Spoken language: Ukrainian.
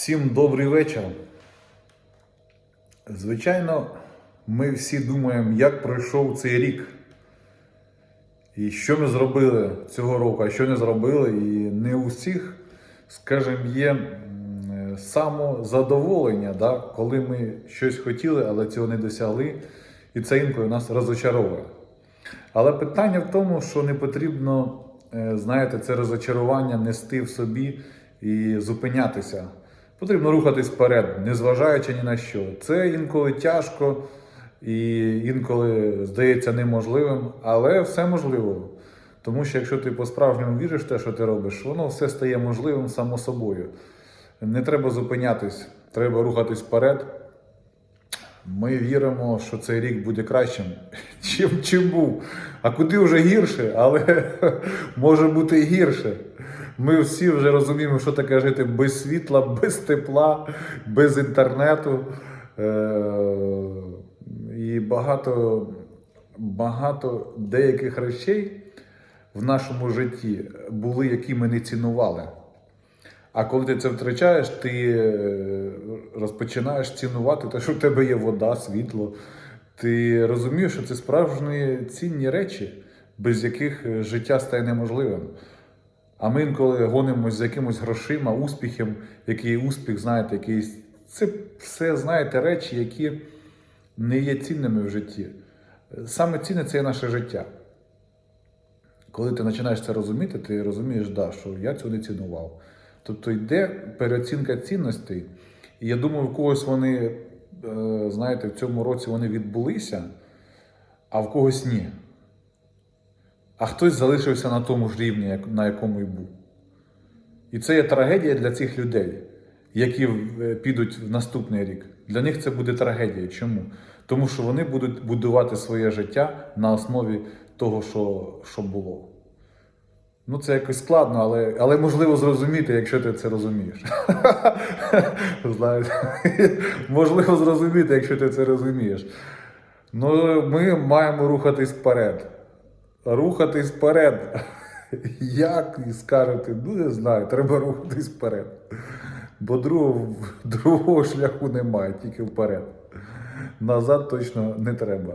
Всім добрий вечір. Звичайно, ми всі думаємо, як пройшов цей рік. І що ми зробили цього року, а що не зробили. І не у всіх, скажімо, є самозадоволення, да? коли ми щось хотіли, але цього не досягли. І це інколи нас розочаровує. Але питання в тому, що не потрібно, е, знаєте, це розочарування нести в собі і зупинятися. Потрібно рухатись вперед, незважаючи ні на що. Це інколи тяжко і інколи здається неможливим, але все можливо. Тому що якщо ти по-справжньому віриш в те, що ти робиш, воно все стає можливим само собою. Не треба зупинятись, треба рухатись вперед. Ми віримо, що цей рік буде кращим, чим, чим був. А куди вже гірше, але може бути і гірше. Ми всі вже розуміємо, що таке жити без світла, без тепла, без інтернету. Е- І багато, багато деяких речей в нашому житті були, які ми не цінували. А коли ти це втрачаєш, ти е, розпочинаєш цінувати те, що в тебе є вода, світло. Ти розумієш, що це справжні цінні речі, без яких е, життя стає неможливим. А ми інколи гонимось за якимось грошима, успіхом, який успіх, знаєте, якийсь. Це все, знаєте, речі, які не є цінними в житті. Саме цінне це є наше життя. Коли ти починаєш це розуміти, ти розумієш, да, що я цього не цінував. Тобто йде переоцінка цінностей, і я думаю, в когось вони, е, знаєте, в цьому році вони відбулися, а в когось ні. А хтось залишився на тому ж рівні, на якому і був. І це є трагедія для цих людей, які е, підуть в наступний рік. Для них це буде трагедія. Чому? Тому що вони будуть будувати своє життя на основі того, що, що було. Ну, це якось складно, але, але можливо зрозуміти, якщо ти це розумієш. Можливо зрозуміти, якщо ти це розумієш. Ну, ми маємо рухатись вперед. Рухатись вперед. Як і скажете, ну не знаю, треба рухатись вперед. Бо другого, другого шляху немає, тільки вперед. Назад точно не треба.